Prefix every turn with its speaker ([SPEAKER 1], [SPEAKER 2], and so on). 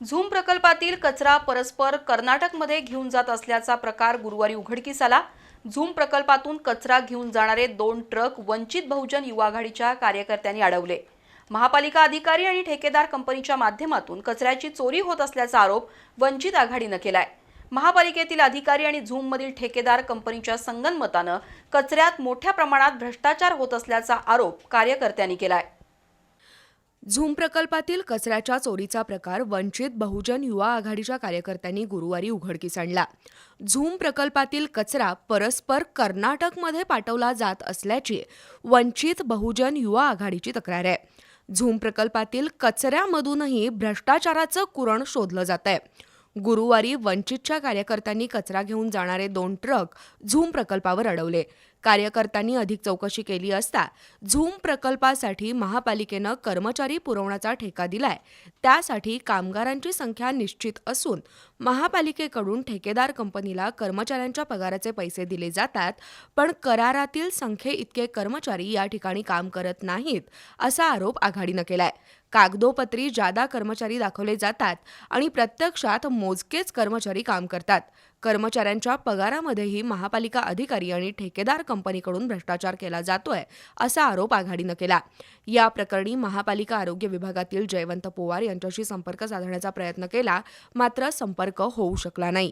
[SPEAKER 1] Zoom प्रकल्पातील कचरा परस्पर कर्नाटकमध्ये घेऊन जात असल्याचा प्रकार गुरुवारी उघडकीस आला. झूम प्रकल्पातून कचरा घेऊन जाणारे दोन ट्रक वंचित बहुजन युवा आघाडीच्या कार्यकर्त्यांनी अडवले. महापालिका अधिकारी आणि ठेकेदार कंपनीच्या माध्यमातून कचऱ्याची चोरी होत असल्याचा आरोप वंचित आघाडीनं केलाय. महापालिकेतील अधिकारी आणि झूममधील ठेकेदार कंपनीच्या संगनमतानं कचऱ्यात मोठ्या प्रमाणात भ्रष्टाचार होत असल्याचा आरोप कार्यकर्त्यांनी केलाय.
[SPEAKER 2] झूम प्रकल्पातील कचऱ्याच्या चोरीचा प्रकार वंचित बहुजन युवा आघाडीच्या कार्यकर्त्यांनी गुरुवारी उघडकीस आणला. झूम प्रकल्पातील कचरा परस्पर कर्नाटकमध्ये पाठवला जात असल्याची वंचित बहुजन युवा आघाडीची तक्रार आहे. झूम प्रकल्पातील कचऱ्यामधूनही भ्रष्टाचाराचं कुरण शोधलं जात आहे गुरुवारी वंचितच्या कार्यकर्त्यांनी कचरा घेऊन जाणारे दोन ट्रक झूम प्रकल्पावर अडवले. कार्यकर्त्यांनी अधिक चौकशी केली असता झूम प्रकल्पासाठी महापालिकेनं कर्मचारी पुरवण्याचा ठेका दिलाय. त्यासाठी कामगारांची संख्या निश्चित असून महापालिकेकडून ठेकेदार कंपनीला कर्मचाऱ्यांच्या पगाराचे पैसे दिले जातात पण करारातील संख्ये इतके कर्मचारी या ठिकाणी काम करत नाहीत असा आरोप आघाडीनं केलाय. कागदोपत्री जादा कर्मचारी दाखवले जातात आणि प्रत्यक्षात मोजकेच कर्मचारी काम करतात. कर्मचाऱ्यांच्या पगारामध्येही महापालिका अधिकारी आणि ठेकेदार कंपनीकडून भ्रष्टाचार केला जातोय असा आरोप आघाडीनं केला. या प्रकरणी महापालिका आरोग्य विभागातील जयवंत पोवार यांच्याशी संपर्क साधण्याचा प्रयत्न केला मात्र संपर्क होऊ शकला नाही.